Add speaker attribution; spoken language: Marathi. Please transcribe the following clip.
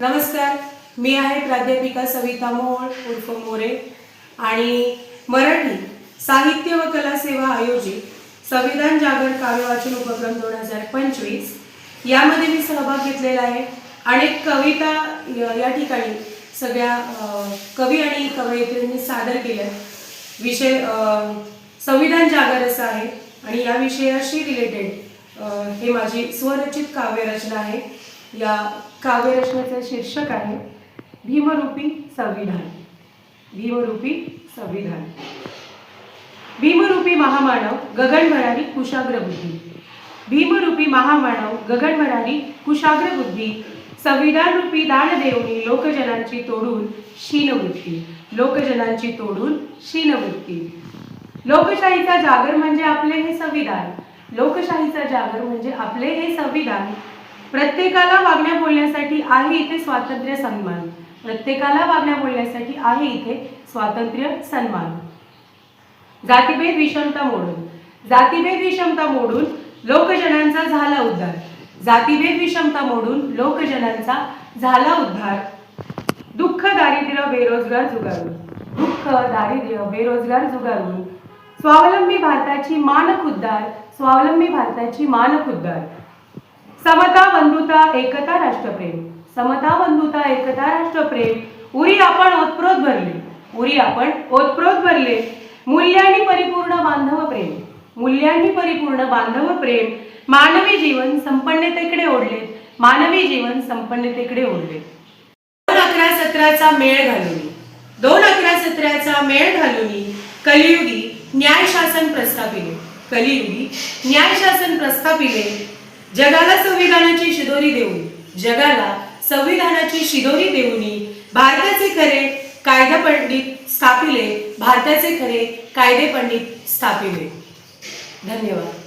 Speaker 1: नमस्कार मी आहे प्राध्यापिका सविता मोहोळ उर्फ मोरे. आणि मराठी साहित्य व कला सेवा आयोजित संविधान जागर काव्य वाचन उपक्रम दोन हजार पंचवीस यामध्ये मी सहभाग घेतलेला आहे. अनेक कविता या ठिकाणी सगळ्या कवी आणि कवयित्रींनी सादर केल्या. विषय संविधान जागर असा आहे आणि या विषयाशी रिलेटेड हे माझी स्वरचित काव्यरचना आहे. या काव्यरचनेचं शीर्षक आहे भीमरूपी संविधान. भीमरूपी संविधान. भीमरूपी महामानव गगनभरारी कुशाग्र बुद्धी भीमरूपी महामानव गगनभरारी कुशाग्र बुद्धी संविधान रूपी दान देऊनी लोकजनांची तोडून शीनवृत्ती. लोकजनांची तोडून शीनवृत्ती. लोकशाहीचा जागर म्हणजे आपले हे संविधान. लोकशाहीचा जागर म्हणजे आपले हे संविधान. प्रत्येकाला वागण्या बोलण्यासाठी आहे इथे स्वातंत्र्य सन्मान. प्रत्येकाला वागण्या बोलण्यासाठी आहे इथे स्वातंत्र्य सन्मान. जातीभेद विषमता मोडून. जातीभेद विषमता मोडून लोकजनांचा झाला उद्धार. जातीभेद विषमता मोडून लोकजनांचा झाला उद्धार. दुःख दारिद्र्य बेरोजगार जुगारून. दुःख दारिद्र्य बेरोजगार जुगारून. स्वावलंबी भारताची मानक उद्धार. स्वावलंबी भारताची मानक उद्धार. समता बंधुता एकता राष्ट्रप्रेम. समता बंधुता एकता राष्ट्रप्रेम. उरी आपण ओतप्रोत भरले. उरी आपण ओतप्रोत भरले. मूल्यांनी परिपूर्ण बांधव प्रेम. मूल्यांनी परिपूर्ण बांधव प्रेम. मानवी जीवन संपन्नतेकडे ओढले. मानवी जीवन संपन्नतेकडे ओढले. दोन अकरा सत्राचा मेळ घालून. दोन अकरा सत्राचा मेळ घालून कलियुगी न्याय शासन प्रस्थापिले. कलियुगी न्याय शासन प्रस्थापिले. जगाला संविधानाची शिदोरी देऊन जगाला संविधानाची शिदोरी देऊनी भारताचे खरे कायदा पंडित स्थापिले भारताचे खरे कायदे पंडित स्थापिले. धन्यवाद.